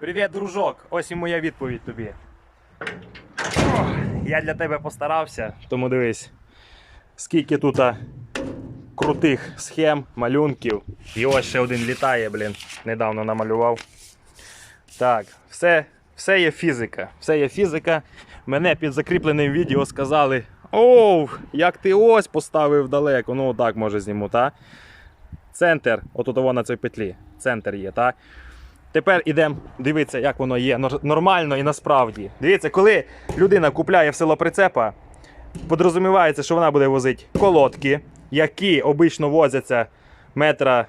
Привіт, дружок! Ось і моя відповідь тобі. Я для тебе постарався, тому дивись, скільки тут крутих схем, малюнків. І ось ще один літає, блін. Недавно намалював. Так, все, все є фізика. Все є фізика. Мене під закріпленим відео сказали: Оу, як ти ось поставив далеко. Ну, так може зніму, так? Центр, отут воно на цій петлі. Центр є, так? Тепер ідемо дивитися, як воно є нормально і насправді. Дивіться, коли людина купляє в село прицепа, подрозумівається, що вона буде возити колодки, які обично возяться метра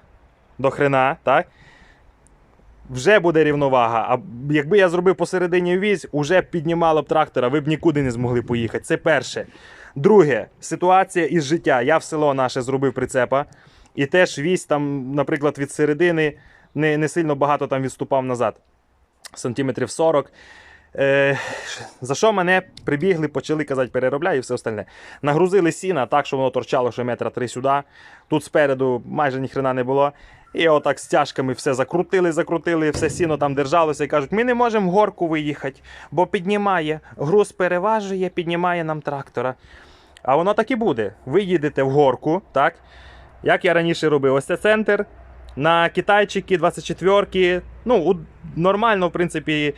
до хрена, так? Вже буде рівновага. А якби я зробив посередині візь, уже піднімало б трактора, ви б нікуди не змогли поїхати. Це перше. Друге, ситуація із життя. Я в село наше зробив прицепа, і теж вісь там, наприклад, від середини не, не сильно багато там відступав назад. Сантиметрів 40. Е, за що мене прибігли, почали казати, переробляй і все остальне. Нагрузили сіна так, що воно торчало ще метра три сюди. Тут спереду майже ніхрена не було. І отак з тяжками все закрутили, закрутили, все сіно там держалося і кажуть, ми не можемо горку виїхати, бо піднімає, груз переважує, піднімає нам трактора. А воно так і буде. Ви їдете в горку, так? Як я раніше робив, ось це центр. На китайчики 24-ки, ну, нормально, в принципі,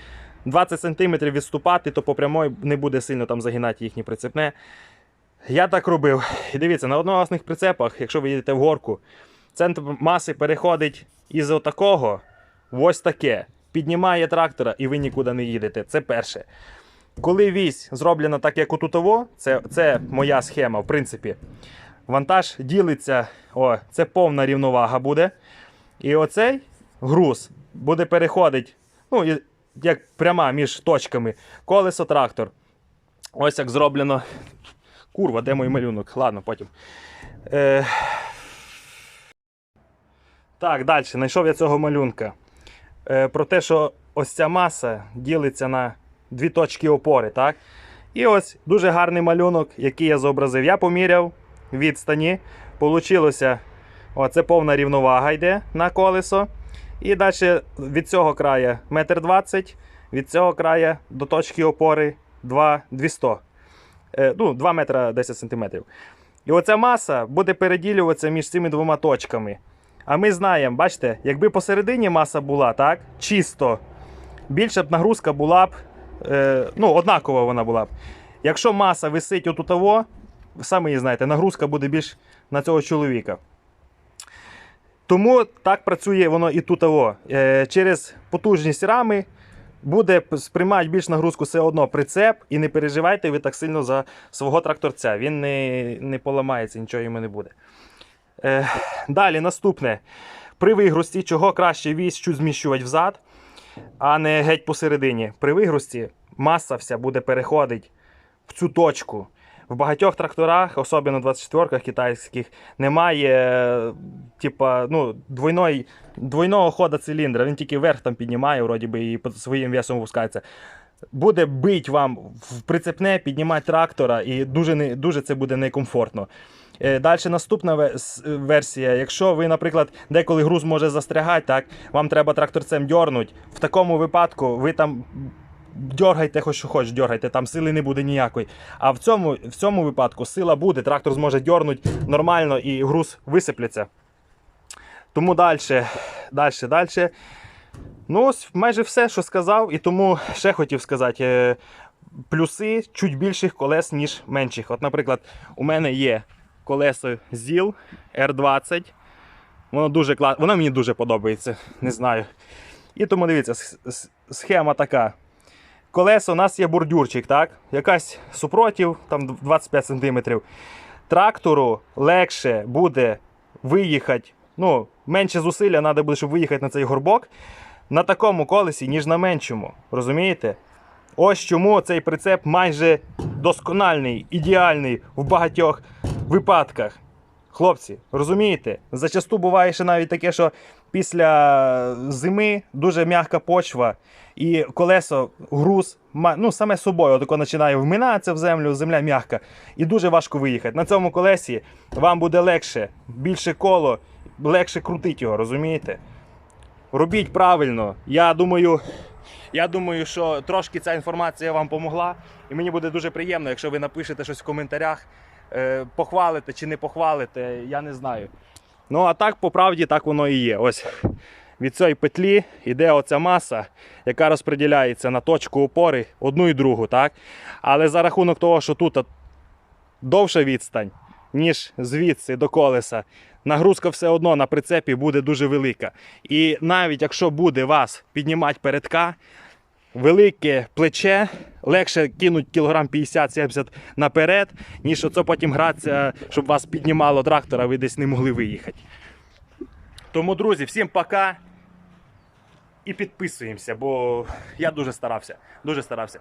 20 см відступати, то по прямой не буде сильно там загинати їхні прицепне. Я так робив. І дивіться, на одноосних прицепах, якщо ви їдете в горку, центр маси переходить із отакого в ось таке. Піднімає трактора і ви нікуди не їдете. Це перше. Коли вісь зроблена так, як у тутово, це, це моя схема, в принципі. Вантаж ділиться, о, це повна рівновага буде. І оцей груз буде переходити, ну, як пряма між точками. Колесо трактор. Ось як зроблено. Курва, де мій малюнок? Ладно, потім. Е... Так, далі. Знайшов я цього малюнка. Е, про те, що ось ця маса ділиться на дві точки опори. так? І ось дуже гарний малюнок, який я зобразив. Я поміряв відстані. Получилося, оце повна рівновага йде на колесо. І далі від цього края 1,20 м, від цього края до точки опори 2 200. Е, ну, 2 метра 10 сантиметрів. І оця маса буде переділюватися між цими двома точками. А ми знаємо, бачите, якби посередині маса була, так, чисто, більша б нагрузка була б, е, ну, однакова вона була б. Якщо маса висить ви самі знаєте, нагрузка буде більш на цього чоловіка. Тому так працює воно і тут. Е, через потужність рами буде сприймати більш нагрузку все одно прицеп, і не переживайте ви так сильно за свого тракторця. Він не, не поламається, нічого йому не буде. Е, далі, наступне. При вигрузці, чого краще чуть зміщувати взад, а не геть посередині. При вигрузці маса вся буде переходити в цю точку. В багатьох тракторах, особливо 24-ках китайських, немає е, типа, ну, двойної, двойного хода циліндра. Він тільки вверх там піднімає, вроді би, і під своїм весом опускається. Буде бить вам в прицепне, піднімати трактора, і дуже, не, дуже це буде некомфортно. Далі наступна версія. Якщо ви, наприклад, деколи груз може застрягати, так, вам треба тракторцем дьорнути. В такому випадку ви там дьоргайте, хоч що хоч, дьоргайте, там сили не буде ніякої. А в цьому, в цьому випадку сила буде, трактор зможе дьорнути нормально і груз висипляться. Тому далі, далі, далі. Ну, ось майже все, що сказав, і тому ще хотів сказати. е, Плюси чуть більших колес, ніж менших. От, наприклад, у мене є колесо ZIL R20. Воно дуже кла... Воно мені дуже подобається, не знаю. І тому дивіться, схема така. Колесо у нас є бордюрчик, так? Якась супротив, там 25 см. Трактору легше буде виїхати. Ну, менше зусилля треба буде, щоб виїхати на цей горбок на такому колесі, ніж на меншому. Розумієте? Ось чому цей прицеп майже доскональний, ідеальний в багатьох випадках. Хлопці, розумієте? Зачасту буває ще навіть таке, що після зими дуже м'яка почва, і колесо, груз, ну саме собою отако починає вминатися в землю, земля м'яка, і дуже важко виїхати. На цьому колесі вам буде легше, більше коло, легше крутити його, розумієте? Робіть правильно. Я думаю, Я думаю, що трошки ця інформація вам помогла, і мені буде дуже приємно, якщо ви напишете щось в коментарях, е, похвалите чи не похвалите, я не знаю. Ну а так, по правді, так воно і є. Ось від цієї петлі йде оця маса, яка розподіляється на точку опори одну і другу, так? Але за рахунок того, що тут довша відстань, ніж звідси до колеса, нагрузка все одно на прицепі буде дуже велика. І навіть якщо буде вас піднімати передка, велике плече легше кинуть кілограм 50-70 наперед, ніж оце потім гратися, щоб вас піднімало трактора, ви десь не могли виїхати. Тому, друзі, всім пока. І підписуємося, бо я дуже старався. Дуже старався.